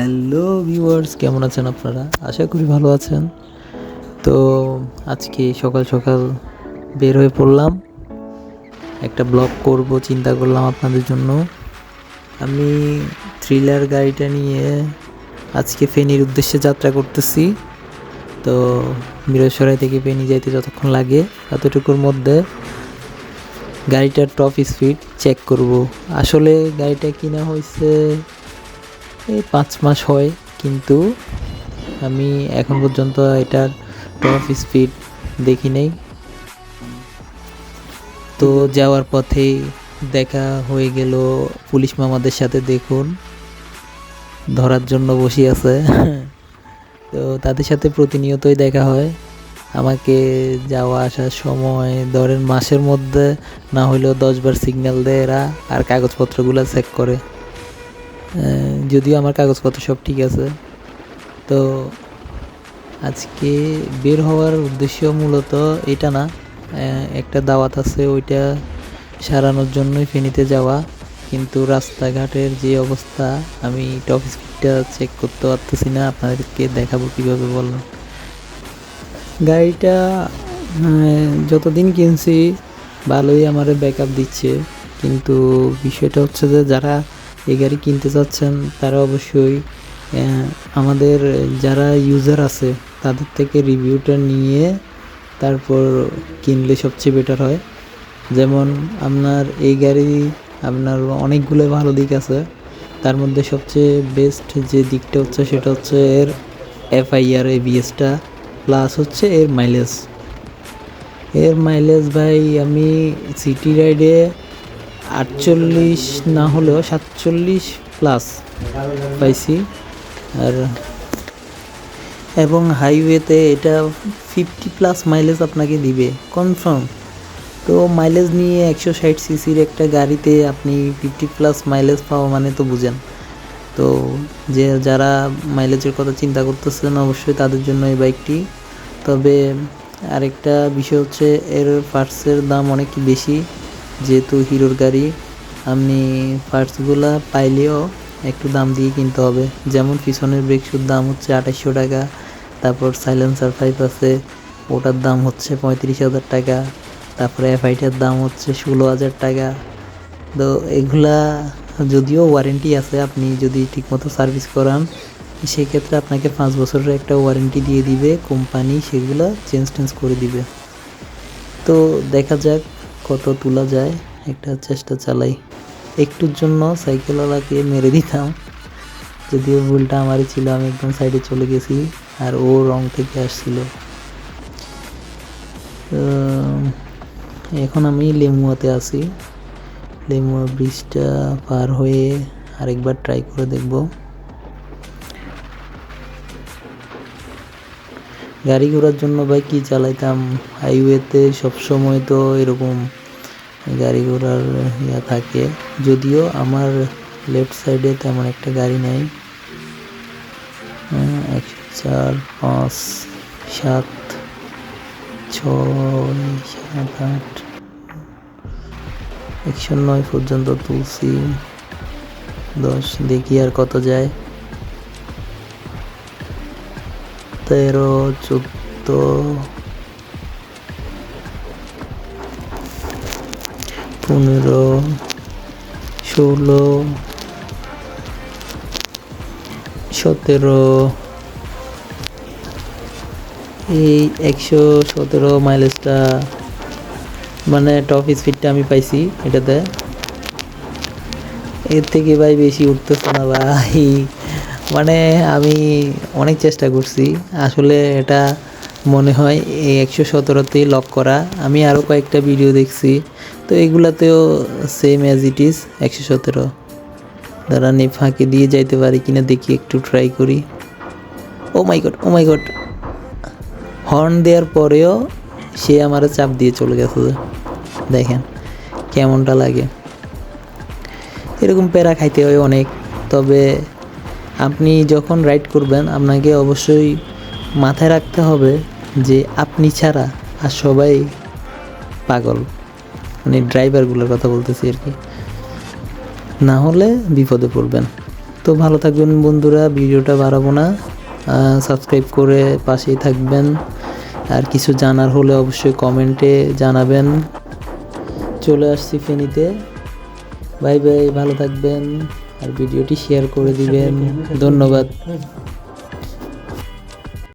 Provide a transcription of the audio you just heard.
Hello viewers কেমন আছেন আপনারা? আশা করি ভালো আছেন। তো আজকে সকাল সকাল বের হয়ে পড়লাম। একটা ব্লগ করব, চিন্তা করলাম আপনাদের জন্য। আমি থ্রিলার গাড়িটা নিয়ে আজকে ফেনীর উদ্দেশ্যে যাত্রা করতেছি। তো মিরসরাই থেকে ফেনী যাইতে যতক্ষণ লাগে, ততটুকুর মধ্যে গাড়িটার টপ স্পিড চেক করব। আসলে গাড়িটা কিনা হয়েছে এই পাঁচ মাস হয়, কিন্তু আমি এখন পর্যন্ত এটার টপ স্পিড দেখি নেই। তো যাওয়ার পথেই দেখা হয়ে গেল, পুলিশ মামাদের সাথে দেখুন, ধরার জন্য বসে আছে। তো তাদের সাথে প্রতিনিয়তই দেখা হয়। আমাকে যাওয়া আসার সময়, ধরেন মাসের মধ্যে না হলেও দশবার সিগন্যাল দেয় এরা, আর কাগজপত্রগুলো চেক করে। যদিও আমার কাগজপত্র সব ঠিক আছে। তো আজকে বের হওয়ার উদ্দেশ্য মূলত এটা না একটা দাওয়াত আছে ওইটা সারানোর জন্যই ফেনীতে যাওয়া। কিন্তু রাস্তাঘাটের যে অবস্থা, আমি টপ স্পিডটা চেক করতে পারতেছি না, আপনাদেরকে দেখাবো কীভাবে বললাম গাড়িটা যতদিন কিনছি, ভালোই আমার ব্যাকআপ দিচ্ছে। কিন্তু বিষয়টা হচ্ছে যে যারা এই গাড়ি কিনতে চাচ্ছেন, তারা অবশ্যই আমাদের যারা ইউজার আছে, তাদের থেকে রিভিউটা নিয়ে তারপর কিনলে সবচেয়ে বেটার হয়। যেমন আপনার এই গাড়ি আপনার অনেকগুলো ভালো দিক আছে, তার মধ্যে সবচেয়ে বেস্ট যে দিকটা হচ্ছে, সেটা হচ্ছে এর এফআইআর এবিএসটা প্লাস হচ্ছে এর মাইলেজ এর মাইলেজ ভাই আমি সিটি রাইডে আটচল্লিশ না হলেও সাতচল্লিশ প্লাস পাইছি। আর এবং হাইওয়েতে এটা ফিফটি প্লাস মাইলেজ আপনাকে দিবে। কনফার্ম তো মাইলেজ নিয়ে একশো ষাট সিসির একটা গাড়িতে আপনি ফিফটি প্লাস মাইলেজ পাওয়া মানে তো বুঝেন। তো যে যারা মাইলেজের কথা চিন্তা করতেছেন অবশ্যই তাদের জন্য এই বাইকটি তবে আরেকটা বিষয় হচ্ছে এর পার্টসের দাম অনেক বেশি। যেহেতু হিরোর গাড়ি, আপনি পার্টসগুলা পাইলেও একটু দাম দিয়ে কিনতে হবে। যেমন পিছনের ব্রেক শুর দাম হচ্ছে আঠাশশো টাকা, তারপর সাইলেন্সার পাইপ আছে, ওটার দাম হচ্ছে পঁয়ত্রিশ হাজার টাকা, তারপরে এফআইটার দাম হচ্ছে ষোলো হাজার টাকা। তো এগুলা যদিও ওয়ারেন্টি আছে, আপনি যদি ঠিকমতো সার্ভিস করান, সেক্ষেত্রে আপনাকে পাঁচ বছরের একটা ওয়ারেন্টি দিয়ে দিবে কোম্পানি সেগুলো চেঞ্জ টেঞ্জ করে দিবে। তো দেখা যাক কত তোলা যায়, একটা চেষ্টা চালাই। একটুর জন্য সাইকেলওয়ালাকে মেরে দিতাম। যদিও ভুলটা আমারই ছিল, আমি একদম সাইডে চলে গেছি আর ও রং থেকে আসছিল। এখন আমি লেমুয়াতে আছি। লেমুয়া ব্রিজটা পার হয়ে আরেকবার ট্রাই করে দেখব। গাড়ি ঘোড়ার জন্য ভাই কী চালাইতাম? হাইওয়েতে সবসময় তো এরকম গাড়ি ঘোড়ার ইয়া থাকে। যদিও আমার লেফট সাইডে তেমন একটা গাড়ি নাই। আহ, একশো চার পাঁচ সাত ছয় সাত আট একশো নয় পর্যন্ত তুলছি। দশ দেখি আর কত যায়। তেরো চোদ্দ পনেরো, ষোলো, সতেরো, এই একশো সতেরো মাইলেজটা মানে টপ স্পিডটা আমি পাইছি এটাতে। এর থেকে ভাই বেশি উঠতেছে না ভাই। মানে আমি অনেক চেষ্টা করছি। আসলে এটা মনে হয় এই একশো সতেরোতেই লক করা। আমি আরও কয়েকটা ভিডিও দেখছি। তো এগুলাতেও সেম অ্যাজ ইট ইজ একশো সতেরো। দাঁড়া নে ফাঁকে দিয়ে যাইতে পারি কিনা দেখি, একটু ট্রাই করি। ও মাই ও মাই হর্ন দেওয়ার পরেও সে আমার চাপ দিয়ে চলে গেছে। দেখেন কেমনটা লাগে। এরকম প্যারা খাইতে হয় অনেক। তবে আপনি যখন রাইড করবেন, আপনাকে অবশ্যই মাথায় রাখতে হবে যে আপনি ছাড়া আর সবাই পাগল। মানে ড্রাইভারগুলোর কথা বলতেছি আর কি। না হলে বিপদে পড়বেন। তো ভালো থাকবেন বন্ধুরা, ভিডিওটা বাড়াবো না। সাবস্ক্রাইব করে পাশেই থাকবেন। আর কিছু জানার হলে অবশ্যই কমেন্টে জানাবেন। চলে আসছি ফেনীতে। বাই বাই, ভালো থাকবেন। আর ভিডিওটি শেয়ার করে দিবেন। ধন্যবাদ।